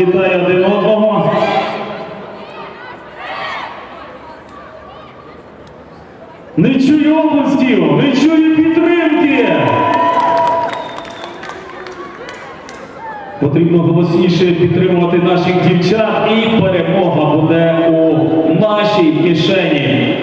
вітає один одного. Не чую облисків, не чую підтримки. Потрібно голосніше підтримувати наших дівчат, і перемога буде у нашій кишені.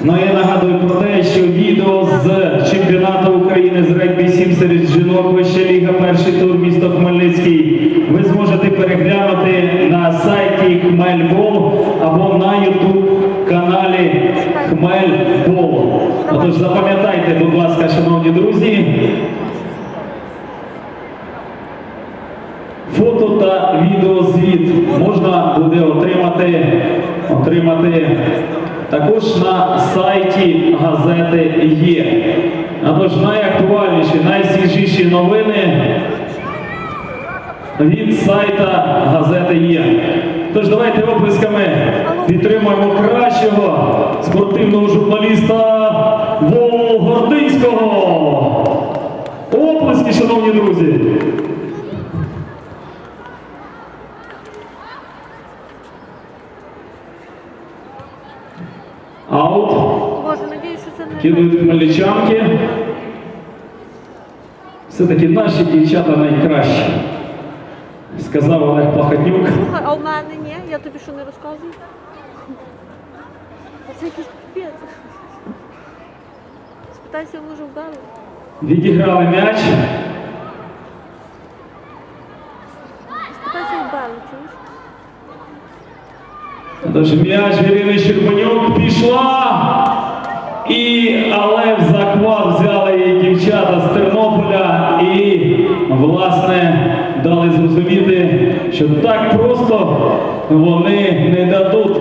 Ну я нагадую про те, що відео з чемпіонату України з регбі 7 серед жінок Вища Ліга, перший тур місто Хмельницький. Ви зможете переглянути на сайті Хмельбол або на Ютуб каналі Хмельбол. Отож запам'ятайте, будь ласка, шановні друзі. Фото та відеозвіт можна буде отримати, отримати також на сайті газети є. Або ж найактуальніші, найсвіжіші новини від сайта газети є. Тож давайте оплесками підтримуємо кращого спортивного журналіста Вову Гординського. Оплески, шановні друзі! Кидають хмельничанки. Все-таки наші дівчата найкращі. Сказав Олег Плахатнюк. Слухай, а в мене ні, я тобі що не розказую. Це якийсь піпець. Спитайся, може вдали. Відіграли м'яч. Спитайся вдали, чуєш? Тож м'яч Ірини Щербанюк пішла. І але в захват взяли її дівчата з Тернополя і, власне, дали зрозуміти, що так просто вони не дадуть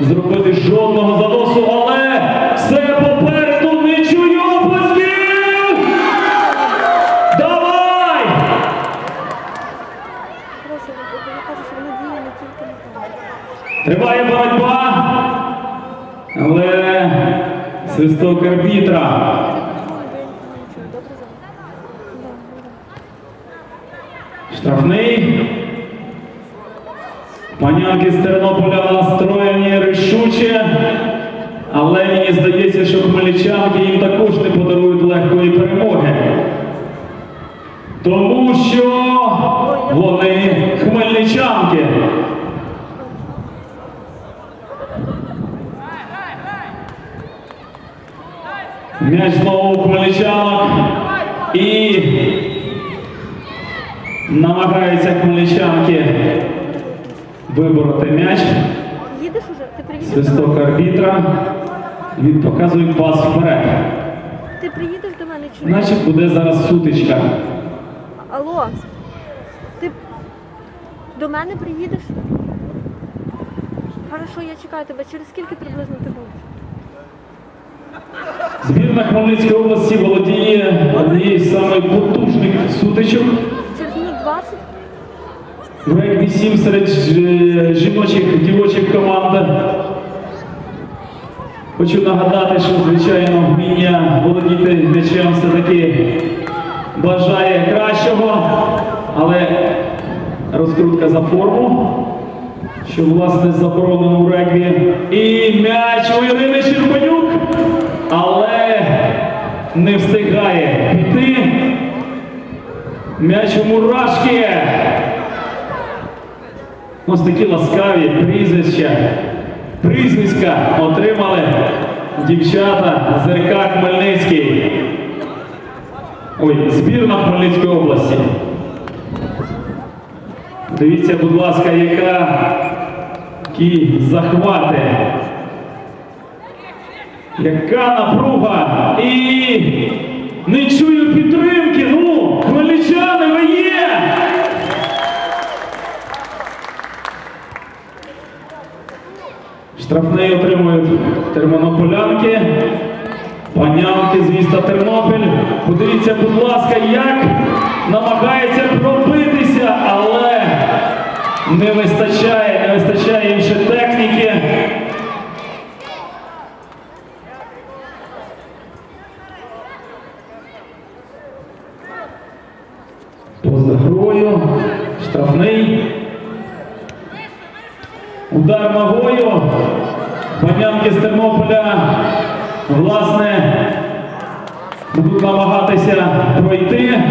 зробити жодного заносу, але все попереду не чую оплесків! Давай! Хороше, я кажу, що вона діє не тільки на тому. Триває боротьба, але свисток арбітра. Ой, бо я нічого, добре зараз? Да, добре. Штрафний. Панянки з Тернополя настроєні рішуче, але мені здається, що хмельничанки їм також не подарують легкої перемоги. Тому що вони хмельничанки. М'яч знову хмельничанок. І намагаються хмельничанки вибороти м'яч. Свисток арбітра. Він показує пас вперед. Ти приїдеш до мене чи? Значить буде зараз сутичка. Алло. Ти до мене приїдеш? Хорошо, я чекаю тебе. Через скільки приблизно ти будеш? Збірна Хмельницької області володіє однією з самих потужних сутичок. Через минут 20? В регбі 7 серед жіночих дівочих команд. Хочу нагадати, що звичайно вміння володіти м'ячем все-таки бажає кращого, але розкрутка за форму, що власне заборонено у регбі. І м'яч у Ірини Щербанюк, але не встигає піти. М'яч у мурашки. Ось такі ласкаві прізвища, прізвиська отримали дівчата з РК Хмельницький. Ой, збірна Хмельницької області. Дивіться, будь ласка, яка які захвати. Яка напруга! І не чую підтримки. Ну, хмельничани, ви є! Штрафний отримують термонополянки, панянки з міста Тернопіль. Подивіться, будь ласка, як намагається пробитися, але не вистачає, не вистачає ще техніки. Удар ногою. Панянки з Тернополя, власне, будуть намагатися пройти.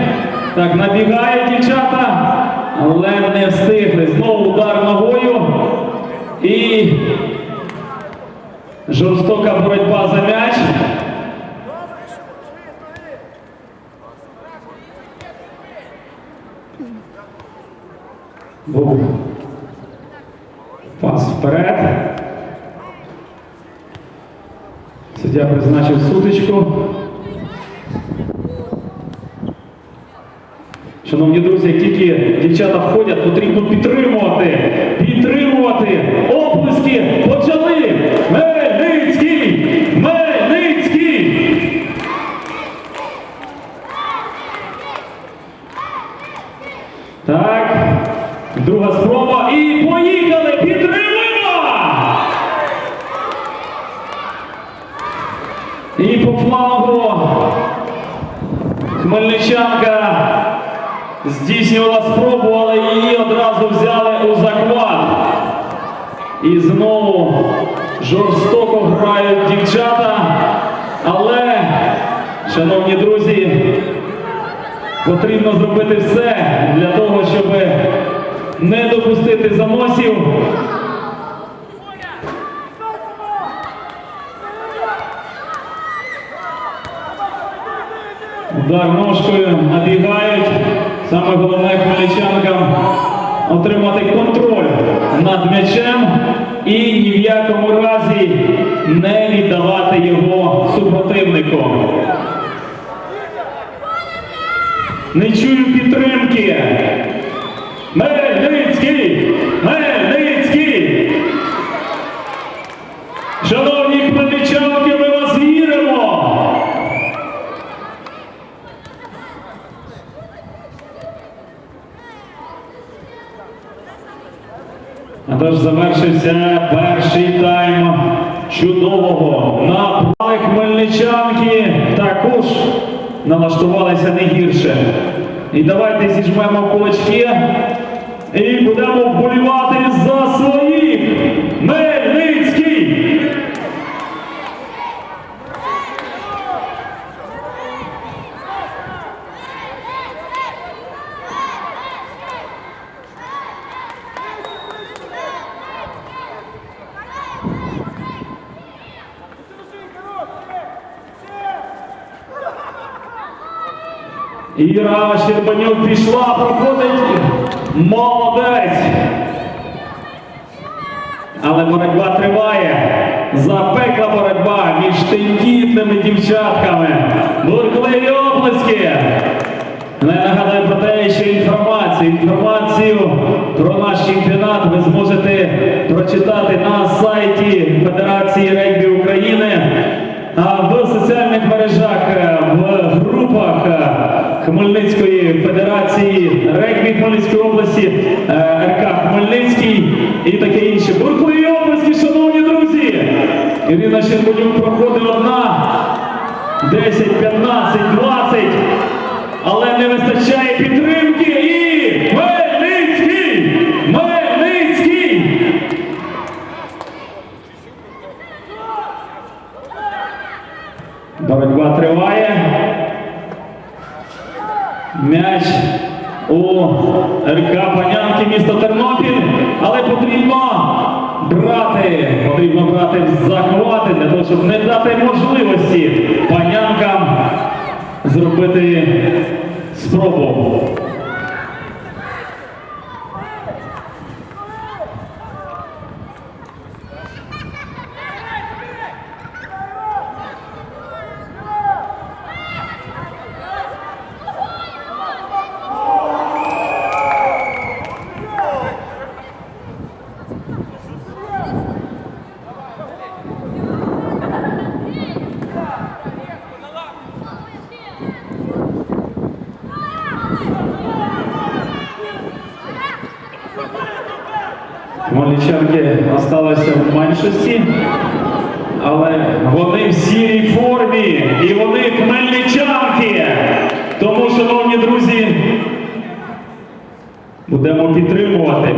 Так, набігають дівчата, але не встигли. Знову удар ногою. І жорстока боротьба за м'яч. Пас вперед. Суддя призначив сутичку. Шановні друзі, як тільки дівчата входять, потрібно підтримувати. Підтримувати. Оплески почали. Мельницький! Мельницький! Так. Друга спроба. І поїхали! Підтримуємо! Хмельничанка здійснювала спробу, але її одразу взяли у захват. І знову жорстоко грають дівчата. Але, шановні друзі, потрібно зробити все для того, щоб не допустити заносів. Удар набігають. Саме головне хмельничанкам отримати контроль над м'ячем і ні в якому разі не віддавати його супротивнику. Не чую підтримки. Мельницький! Мельницький! Шановні хмельничанки, ми вас віримо! А тож завершився перший тайм чудового. Напали хмельничанки також налаштувалися не гірше. І давайте зіжмемо кулачки і будемо вболівати за своїх. Мельницький! Іра Щербанюк пішла, проходить. Молодець. Але боротьба триває. Запекла боротьба між тендітними дівчатками. Бурхливі оплески. Але я нагадую про те, що інформацію, інформацію про наш чемпіонат ви зможете прочитати на сайті Федерації регбі України, а в соціальних мережах, е, в групах е, Хмельницької Федерації регбі Хмельницької області, е, РК Хмельницький і таке інше. Бурхливі оплески, шановні друзі! Ірина Щербанюк проходить одна, 10, 15, 20. Але не вистачає підтримки і Мельницький! Мельницький! Боротьба триває. М'яч у РК Панянки місто Тернопіль, але потрібно брати, потрібно брати в захвати для того, щоб не дати можливості панянкам зробити спробу. Залишилися в меншості, але вони в сірій формі і вони хмельничанки. Тому, шановні друзі, будемо підтримувати.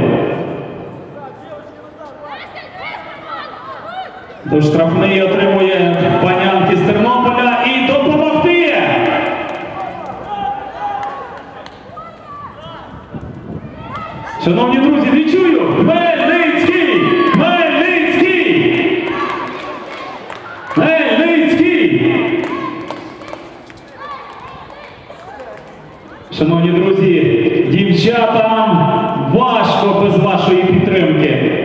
Тож штрафний отримує панянки з Тернополя і допомогти. Шановні друзі, не чую! Хмельницький! Хмельницький! Хмельницький! Шановні друзі, дівчатам важко без вашої підтримки.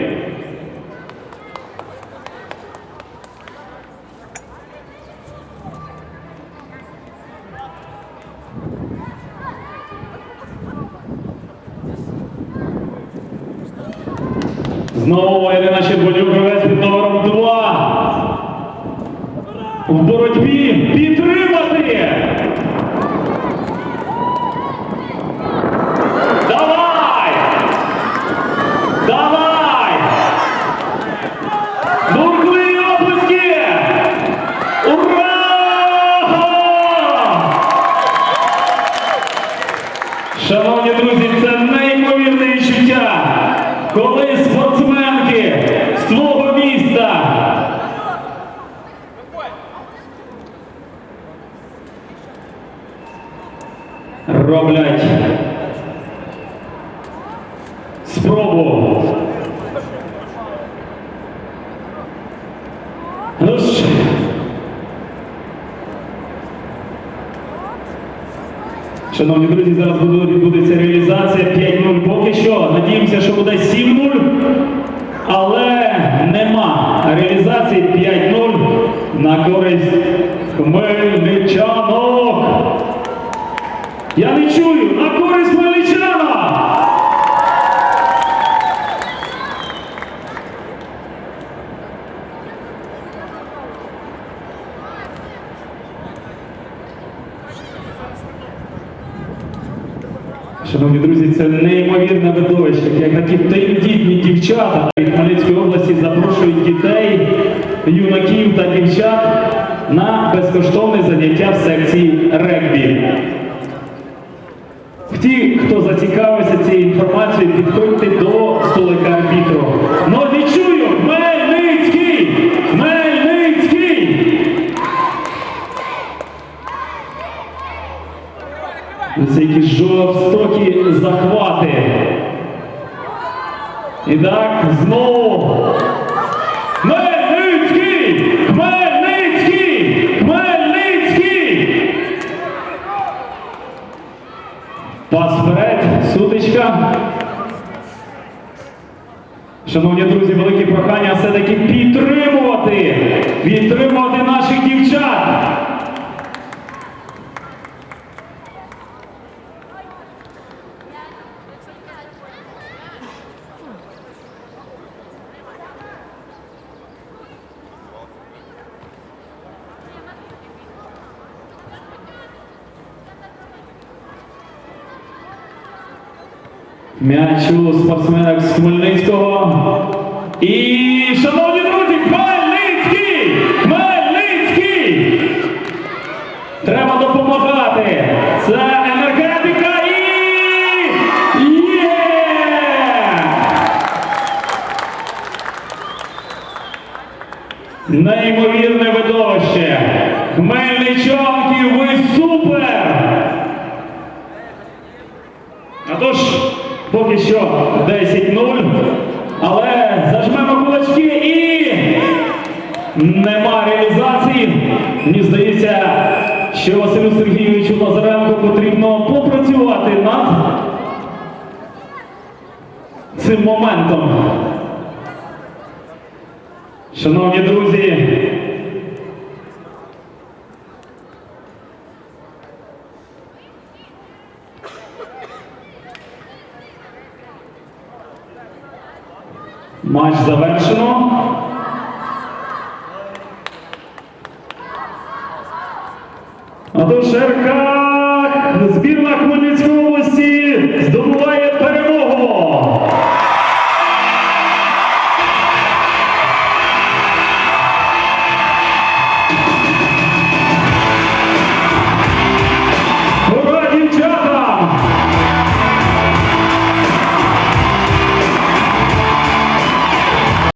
Знову Ірина Щербанюк гравець під номером 2. В боротьбі підтримати! Давай! Давай! Бурхливі оплески! Ура! Шановні друзі, це неймовірне відчуття, коли спортсменки з твого міста роблять спробу. Ну ж. Шановні друзі, зараз буде- відбудеться реалізація 5-0 поки що. Надіємося, що буде 7-0, але нема реалізації 5-0 на користь хмельничанок. Я не чую, на користь хмельничана! Шановні друзі, це неймовірне видовище, як такі тендітні дівчата від Хмельницької області запрошують дітей, юнаків та дівчат на безкоштовне заняття в секції регбі. Ті, хто зацікавився цією інформацією, підходьте до столика арбітру. Но не чую! Хмельницький! Хмельницький! Це які жорстокі захвати. І так, знову. Хмельницький! Хмельницький! Хмельницький! Пас вперед, сутичка. Шановні друзі, велике прохання все-таки підтримувати, підтримувати наших дівчат. М'яч у спортсменок з Хмельницького. І, шановні друзі, Хмельницький! Хмельницький! Треба допомагати. Це енергетика і є! Неймовірне видовище. Хмельничанки, ви супер! А тож, поки що 10-0, але зажмемо кулачки і нема реалізації. Мені здається, що Василю Сергійовичу Лазаренко потрібно попрацювати над цим моментом. Шановні друзі, матч завершено. А то в збір.